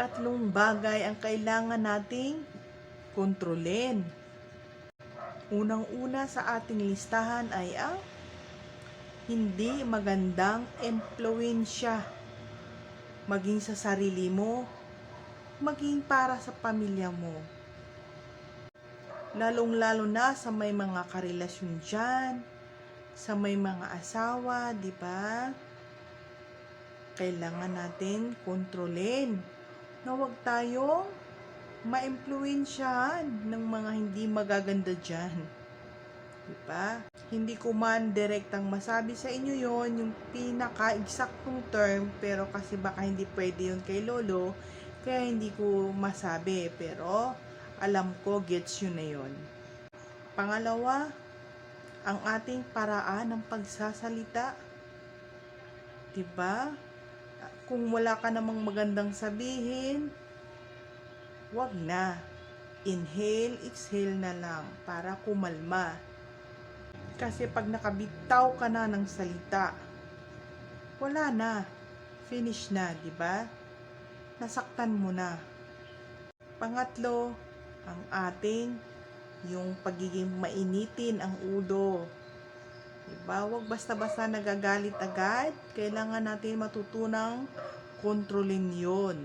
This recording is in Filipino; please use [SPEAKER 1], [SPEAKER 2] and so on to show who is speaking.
[SPEAKER 1] tatlong bagay ang kailangan nating kontrolin. Unang-una sa ating listahan ay ang hindi magandang empluensya. Maging sa sarili mo, maging para sa pamilya mo. Lalong-lalo na sa may mga karelasyon dyan, sa may mga asawa, di ba? Kailangan natin kontrolin na huwag tayong maimpluwensyahan ng mga hindi magaganda dyan. Diba? Hindi ko man direktang masabi sa inyo yon yung pinaka-exactong term, pero kasi baka hindi pwede yun kay Lolo, kaya hindi ko masabi. Pero alam ko, gets yun na yun. Pangalawa, ang ating paraan ng pagsasalita. Diba? Kung wala ka namang magandang sabihin, wag na. Inhale, exhale na lang para kumalma. Kasi pag nakabitaw ka na ng salita, wala na. Finish na, di ba? Nasaktan mo na. Pangatlo, ang ating yung pagiging mainitin ang ulo. Diba? Huwag basta-basta nagagalit agad. Kailangan natin matutunang kontrolin yon.